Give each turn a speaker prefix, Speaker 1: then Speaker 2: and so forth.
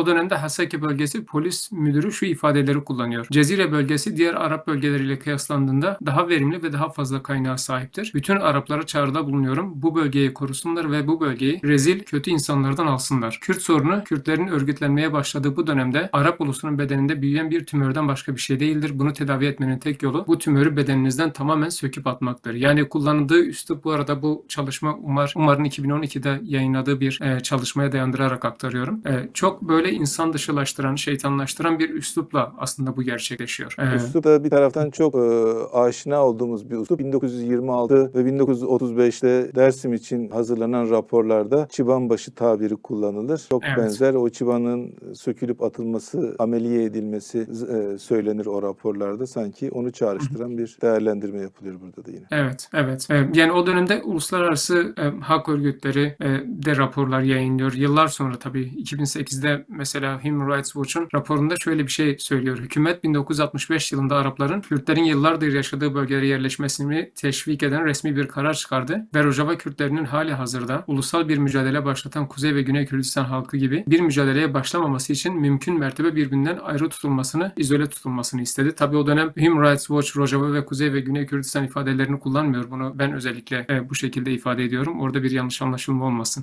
Speaker 1: o dönemde Hasaki bölgesi polis müdürü şu ifadeleri kullanıyor. Cezire bölgesi diğer Arap bölgeleriyle kıyaslandığında daha verimli ve daha fazla kaynağa sahiptir. Bütün Araplara çağrıda bulunuyorum. Bu bölgeyi korusunlar ve bu bölgeyi rezil kötü insanlardan alsınlar. Kürt sorunu Kürtlerin örgütlenmeye başladığı bu dönemde Arap ulusunun bedeninde büyüyen bir tümörden başka bir şey değildir. Bunu tedavi etmenin tek yolu bu tümörü bedeninizden tamamen söküp atmaktır. Yani kullanıldığı üslup bu arada bu çalışma Umar Umar'ın 2012'de yayınladığı bir e, çalışmaya dayandırarak aktarıyorum. E, çok böyle insan dışılaştıran, şeytanlaştıran bir üslupla aslında bu gerçekleşiyor. E,
Speaker 2: Üslup da bir taraftan çok e, aşina olduğumuz bir üslup. 1926 ve 1935'te Dersim için hazırlanan raporlarda çıbanbaşı tabiri kullanılır. Çok
Speaker 1: Evet.
Speaker 2: benzer o çıbanın sökülüp atılması, ameliye edilmesi e, söylenir o raporlarda. Sanki onu çağrıştıran bir değerlendirme yapılıyor burada da yine.
Speaker 1: Evet, evet. E, Yani o dönemde uluslararası e, hak örgütleri e, de raporlar yayınlıyor. Yıllar sonra tabii 2008'de mesela Human Rights Watch'un raporunda şöyle bir şey söylüyor. Hükümet 1965 yılında Arapların Kürtlerin yıllardır yaşadığı bölgelere yerleşmesini teşvik eden resmi bir karar çıkardı ve Rojava Kürtlerinin hali hazırda ulusal bir mücadele başlatan Kuzey ve Güney Kürdistan halkı gibi bir mücadeleye başlamaması için mümkün mertebe birbirinden ayrı tutulmasını, izole tutulmasını istedi. Tabii o dönem Human Rights Watch, Rojava ve Kuzey ve Güney Kürdistan ifadelerini kullanmıyor. Bunu ben özellikle e, bu şekilde ifade ediyorum. Orada bir yanlış anlaşılma olmasın.